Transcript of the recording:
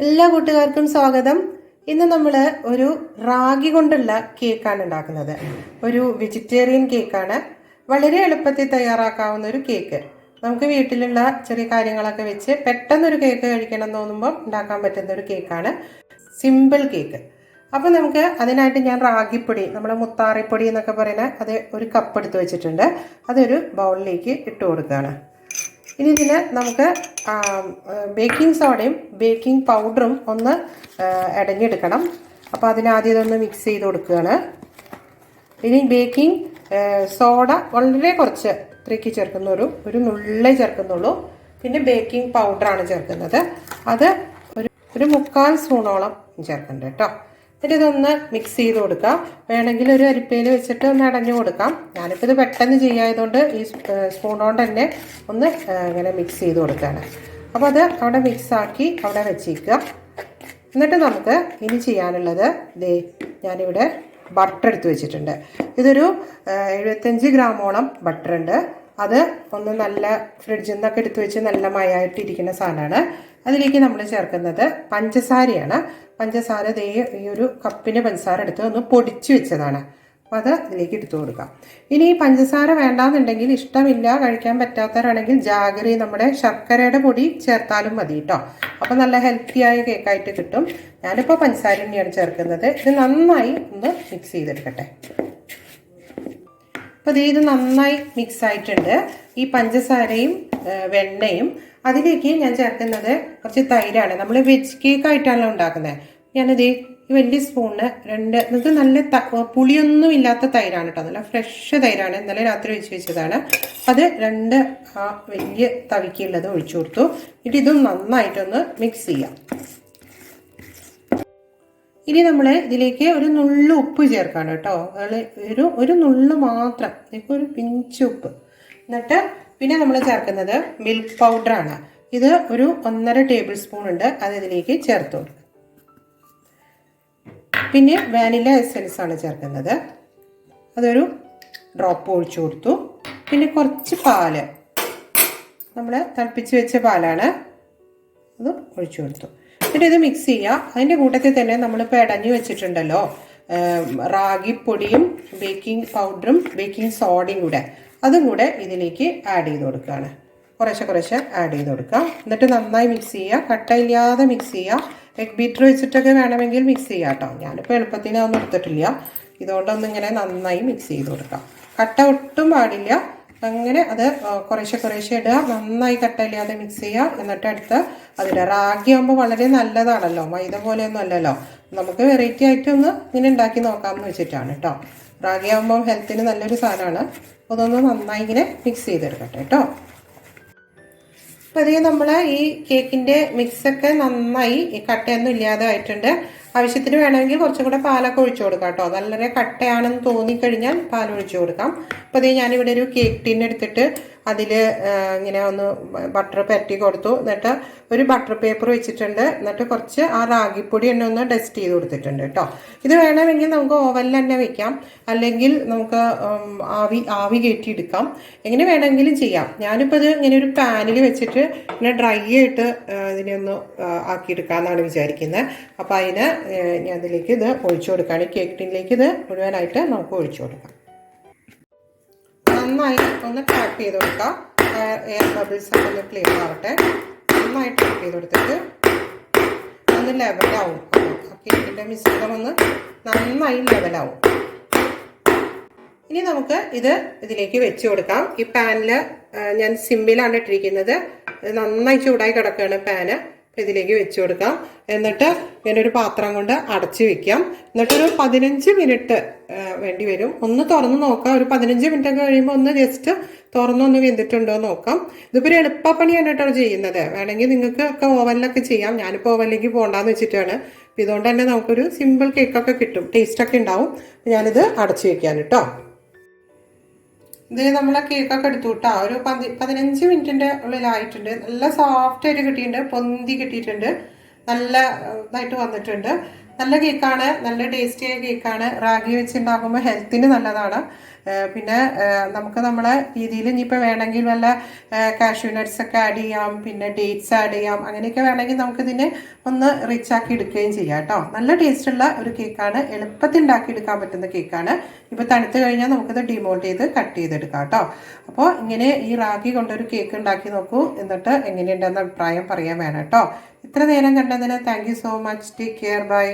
എല്ലാ കൂട്ടുകാർക്കും സ്വാഗതം. ഇന്ന് നമ്മൾ ഒരു റാഗി കൊണ്ടുള്ള കേക്കാണ് ഉണ്ടാക്കുന്നത്. ഒരു വെജിറ്റേറിയൻ കേക്കാണ്. വളരെ എളുപ്പത്തിൽ തയ്യാറാക്കാവുന്ന ഒരു കേക്ക്. നമുക്ക് വീട്ടിലുള്ള ചെറിയ കാര്യങ്ങളൊക്കെ വെച്ച് പെട്ടെന്നൊരു കേക്ക് കഴിക്കണം എന്ന് തോന്നുമ്പോൾ ഉണ്ടാക്കാൻ പറ്റുന്ന ഒരു കേക്കാണ്. Simple cake. അപ്പോൾ നമുക്ക് അതിനായിട്ട് ഞാൻ റാഗിപ്പൊടി നമ്മൾ മുത്താറിപ്പൊടി എന്നൊക്കെ പറയുന്ന അത് ഒരു കപ്പ് എടുത്ത് വെച്ചിട്ടുണ്ട്. അതൊരു ബൗളിലേക്ക് ഇട്ട് കൊടുക്കുകയാണ്. ഇനി ഇതിൽ നമുക്ക് ബേക്കിംഗ് സോഡയും ബേക്കിംഗ് പൗഡറും ഒന്ന് ഇടഞ്ഞെടുക്കണം അപ്പോൾ അതിനാദ്യം ഇതൊന്ന് മിക്സ് ചെയ്ത് കൊടുക്കുകയാണ്. ഇനി ബേക്കിംഗ് സോഡ വളരെ കുറച്ച് ഇത്രയ്ക്ക് ചേർക്കുന്ന ഒരു ഒരു നുള്ളേ ചേർക്കുന്നുള്ളൂ. പിന്നെ ബേക്കിംഗ് പൗഡറാണ് ചേർക്കുന്നത്. അത് ഒരു ഒരു മുക്കാൽ സ്പൂണോളം ചേർക്കുന്നുണ്ട് കേട്ടോ എന്നിട്ട് ഇതൊന്ന് മിക്സ് ചെയ്ത് കൊടുക്കാം. വേണമെങ്കിൽ ഒരു അരിപ്പയിൽ വെച്ചിട്ട് ഒന്ന് അടഞ്ഞു കൊടുക്കാം. ഞാനിപ്പോൾ ഇത് പെട്ടെന്ന് ചെയ്യായതുകൊണ്ട് ഈ സ്പൂൺ കൊണ്ട് തന്നെ ഒന്ന് ഇങ്ങനെ മിക്സ് ചെയ്ത് കൊടുക്കുകയാണ്. അപ്പോൾ അത് അവിടെ മിക്സാക്കി അവിടെ വെച്ചേക്കുക. എന്നിട്ട് നമുക്ക് ഇനി ചെയ്യാനുള്ളത് ദേ ഞാനിവിടെ ബട്ടർ എടുത്ത് വെച്ചിട്ടുണ്ട്. ഇതൊരു എഴുപത്തഞ്ച് ഗ്രാമോളം ബട്ടർ ഉണ്ട്. അത് ഒന്ന് നല്ല ഫ്രിഡ്ജിൽ നിന്നൊക്കെ എടുത്ത് വെച്ച് നല്ല മയായിട്ടിരിക്കുന്ന സാധനമാണ്. അതിലേക്ക് നമ്മൾ ചേർക്കുന്നത് പഞ്ചസാരയാണ്. പഞ്ചസാര ദേ ഈ ഒരു കപ്പിന്റെ പഞ്ചസാര എടുത്ത് ഒന്ന് പൊടിച്ച് വെച്ചതാണ്. അപ്പോൾ അത് ഇതിലേക്ക് എടുത്തു കൊടുക്കാം ഇനി ഈ പഞ്ചസാര വേണ്ടാന്നുണ്ടെങ്കിൽ ഇഷ്ടമില്ല കഴിക്കാൻ പറ്റാത്തവരാണെങ്കിൽ ജാഗരി നമ്മുടെ ശർക്കരയുടെ പൊടി ചേർത്താലും മതി കേട്ടോ. അപ്പോൾ നല്ല ഹെൽത്തി ആയ കേക്കായിട്ട് കിട്ടും. ഞാനിപ്പോൾ പഞ്ചസാര തന്നെയാണ് ചേർക്കുന്നത്. ഇത് നന്നായി ഒന്ന് മിക്സ് ചെയ്തെടുക്കട്ടെ. അപ്പോൾ ഇത് നന്നായി മിക്സ് ആയിട്ടുണ്ട്. ഈ പഞ്ചസാരയും വെണ്ണയും അതിലേക്ക് ഞാൻ ചേർക്കുന്നത് കുറച്ച് തൈരാണ്. നമ്മൾ വെജ് കേക്ക് ആയിട്ടാണല്ലോ ഉണ്ടാക്കുന്നത് ഞാനിത് ഈ വലിയ സ്പൂണിന് രണ്ട് ഇത് നല്ല പുളിയൊന്നും ഇല്ലാത്ത തൈരാണ് കേട്ടോ നല്ല ഫ്രഷ് തൈരാണ്. ഇന്നലെ രാത്രി വെച്ച് വെച്ചതാണ്. അത് രണ്ട് ആ വലിയ തവിക്കുള്ളത് ഒഴിച്ചു കൊടുത്തു. എന്നിട്ട് ഇതും നന്നായിട്ടൊന്ന് മിക്സ് ചെയ്യാം. ഇനി നമ്മൾ ഇതിലേക്ക് ഒരു നുള്ളു ഉപ്പ് ചേർക്കാണ് കേട്ടോ. ഒരു ഒരു നുള്ളു മാത്രം. ഇതിലേക്ക് ഒരു പിഞ്ച് ഉപ്പ്. എന്നിട്ട് പിന്നെ നമ്മൾ ചേർക്കുന്നത് മിൽക്ക് പൗഡറാണ്. ഇത് ഒരു ഒന്നര ടേബിൾ സ്പൂൺ ഉണ്ട്. അത് ഇതിലേക്ക് ചേർത്തു പിന്നെ വാനില എസൻസ് ആണ് ചേർക്കുന്നത്. അതൊരു ഡ്രോപ്പ് ഒഴിച്ചു കൊടുത്തു. പിന്നെ കുറച്ച് പാൽ. നമ്മൾ തിളപ്പിച്ച് വെച്ച പാലാണ്. അത് ഒഴിച്ചു കൊടുത്തു. എന്നിട്ട് ഇത് മിക്സ് ചെയ്യുക അതിന്റെ കൂട്ടത്തിൽ തന്നെ നമ്മളിപ്പോൾ ഇടഞ്ഞു വെച്ചിട്ടുണ്ടല്ലോ റാഗിപ്പൊടിയും ബേക്കിംഗ് പൗഡറും ബേക്കിംഗ് സോഡയും കൂടെ. അതും കൂടെ ഇതിലേക്ക് ആഡ് ചെയ്ത് കൊടുക്കുകയാണ്. കുറേശ്ശെ കുറേശ്ശെ ആഡ് ചെയ്ത് കൊടുക്കുക എന്നിട്ട് നന്നായി മിക്സ് ചെയ്യുക കട്ടയില്ലാതെ മിക്സ് ചെയ്യുക എഗ് ബീറ്റർ വെച്ചിട്ടൊക്കെ വേണമെങ്കിൽ മിക്സ് ചെയ്യാം കേട്ടോ. ഞാനിപ്പോൾ എളുപ്പത്തിന് അതൊന്നും എടുത്തിട്ടില്ല. ഇതുകൊണ്ടൊന്നിങ്ങനെ നന്നായി മിക്സ് ചെയ്ത് കൊടുക്കാം. കട്ട ഒട്ടും പാടില്ല. അങ്ങനെ അത് കുറേശ്ശെ കുറേശ്ശെ ഇടുക. നന്നായി കട്ടയില്ലാതെ മിക്സ് ചെയ്യുക. എന്നിട്ട് അടുത്ത് അതിന്റെ റാഗി ആകുമ്പോൾ വളരെ നല്ലതാണല്ലോ. മൈദ പോലെയൊന്നും അല്ലല്ലോ. നമുക്ക് വെറൈറ്റി ആയിട്ട് ഒന്ന് ഇങ്ങനെ ഉണ്ടാക്കി നോക്കാമെന്ന് വെച്ചിട്ടാണ് കേട്ടോ റാഗി ആകുമ്പോൾ ഹെൽത്തിന് നല്ലൊരു സാധനമാണ്. അതൊന്ന് നന്നായി ഇങ്ങനെ മിക്സ് ചെയ്തെടുക്കട്ടെ കേട്ടോ അപ്പോൾ അതേ നമ്മൾ ഈ കേക്കിന്റെ മിക്സൊക്കെ നന്നായി കട്ടയൊന്നും ഇല്ലാതെ ആയിട്ടുണ്ട് ആവശ്യത്തിന് വേണമെങ്കിൽ കുറച്ചും കൂടെ പാലൊക്കെ ഒഴിച്ചു കൊടുക്കാം കേട്ടോ. വളരെ കട്ടയാണെന്ന് തോന്നിക്കഴിഞ്ഞാൽ പാൽ ഒഴിച്ചു കൊടുക്കാം. അപ്പോൾ ഇത് ഞാനിവിടെ ഒരു കേക്ക് ടിൻ എടുത്തിട്ട് അതിൽ ഇങ്ങനെ ഒന്ന് ബട്ടർ പരട്ടി കൊടുത്തു. എന്നിട്ട് ഒരു ബട്ടർ പേപ്പർ വെച്ചിട്ടുണ്ട്. എന്നിട്ട് കുറച്ച് ആ റാഗിപ്പൊടി എന്നെ ഒന്ന് ഡസ്റ്റ് ചെയ്ത് കൊടുത്തിട്ടുണ്ട് കേട്ടോ. ഇത് വേണമെങ്കിൽ നമുക്ക് ഓവനിൽ തന്നെ വെക്കാം. അല്ലെങ്കിൽ നമുക്ക് ആവി ആവി കയറ്റി എടുക്കാം. എങ്ങനെ വേണമെങ്കിലും ചെയ്യാം. ഞാനിപ്പോൾ ഇത് ഇങ്ങനെ ഒരു പാനിൽ വെച്ചിട്ട് ഇങ്ങനെ ഡ്രൈ ആയിട്ട് ഇതിനെ ഒന്ന് ആക്കി ആക്കിയെടുക്കാമെന്നാണ് വിചാരിക്കുന്നത് അപ്പോൾ അതിന് ഞാൻ ഇതിലേക്ക് ഇത് ഒഴിച്ചു കൊടുക്കുകയാണ് കേക്ക് ടിന്നിലേക്ക് ഇത് മുഴുവനായിട്ട് നമുക്ക് ഒഴിച്ചു കൊടുക്കാം. നന്നായി ഒന്ന് ടാപ്പ് ചെയ്ത് കൊടുക്കാം. എയർ ബബിൾസ് ഒക്കെ ഒന്ന് ക്ലിയർ ആവട്ടെ. നന്നായി ടാപ്പ് ചെയ്ത് കൊടുത്തിട്ട് ഒന്ന് ലെവലാവും കേക്കിന്റെ മിശ്രിതം ഒന്ന് നന്നായി ലെവലാവും ഇനി നമുക്ക് ഇത് ഇതിലേക്ക് വെച്ച് കൊടുക്കാം. ഈ പാനിൽ ഞാൻ സിമ്മിലാണ് ഇട്ടിരിക്കുന്നത്. നന്നായി ചൂടായി കിടക്കുകയാണ് പാന് ഇതിലേക്ക് വെച്ച് കൊടുക്കാം. എന്നിട്ട് ഇങ്ങനെ ഒരു പാത്രം കൊണ്ട് അടച്ചു വെക്കാം. എന്നിട്ടൊരു പതിനഞ്ച് മിനിറ്റ് വേണ്ടി വരും. ഒന്ന് തുറന്ന് നോക്കാം. ഒരു പതിനഞ്ച് മിനിറ്റ് ഒക്കെ കഴിയുമ്പോൾ ഒന്ന് ജസ്റ്റ് തുറന്നൊന്ന് വെന്തിട്ടുണ്ടോ നോക്കാം. ഇതിപ്പോൾ ഒരു എളുപ്പപ്പണിയാണ് കേട്ടോ ചെയ്യുന്നത്. വേണമെങ്കിൽ നിങ്ങൾക്ക് ഒക്കെ ഓവനിലൊക്കെ ചെയ്യാം. ഞാനിപ്പോൾ ഓവനിലേക്ക് പോകണ്ടെന്ന് വെച്ചിട്ടാണ്. ഇതുകൊണ്ട് തന്നെ നമുക്കൊരു സിമ്പിൾ കേക്കൊക്കെ കിട്ടും. ടേസ്റ്റൊക്കെ ഉണ്ടാവും. ഞാനിത് അടച്ചു വെക്കാൻ കേട്ടോ. ഇത് നമ്മളെ കേക്കൊക്കെ എടുത്തു കേട്ടോ ഒരു പതി പതിനഞ്ച് മിനിറ്റിന്റെ ഉള്ളിലായിട്ടുണ്ട്. നല്ല സോഫ്റ്റ് ആയിട്ട് കിട്ടിയിട്ടുണ്ട്. പൊന്തി കിട്ടിയിട്ടുണ്ട്. നല്ല ഇതായിട്ട് വന്നിട്ടുണ്ട്. നല്ല കേക്കാണ് നല്ല ടേസ്റ്റിയായ കേക്കാണ് റാഗി വെച്ചുണ്ടാക്കുമ്പോൾ ഹെൽത്തിന് നല്ലതാണ്. പിന്നെ നമുക്ക് നമ്മളെ രീതിയിൽ ഇനിയിപ്പോൾ വേണമെങ്കിൽ വല്ല കാഷ്യൂ നട്ട്സ് ഒക്കെ ആഡ് ചെയ്യാം പിന്നെ ഡേറ്റ്സ് ആഡ് ചെയ്യാം അങ്ങനെയൊക്കെ വേണമെങ്കിൽ നമുക്കിതിനെ ഒന്ന് റിച്ച് ആക്കി എടുക്കുകയും ചെയ്യാം കേട്ടോ. നല്ല ടേസ്റ്റുള്ള ഒരു കേക്കാണ് എളുപ്പത്തിൽ ഉണ്ടാക്കി എടുക്കാൻ പറ്റുന്ന കേക്കാണ് ഇപ്പോൾ തണുത്ത് കഴിഞ്ഞാൽ നമുക്കിത് ഡിമോൾഡ് ചെയ്ത് കട്ട് ചെയ്തെടുക്കാം കേട്ടോ. അപ്പോൾ ഇങ്ങനെ ഈ റാഗി കൊണ്ടൊരു കേക്ക് ഉണ്ടാക്കി നോക്കൂ. എന്നിട്ട് എങ്ങനെയുണ്ടെന്ന അഭിപ്രായം പറയാൻ വേണം കേട്ടോ. ഇത്ര നേരം കണ്ടതിന് thank so much take care bye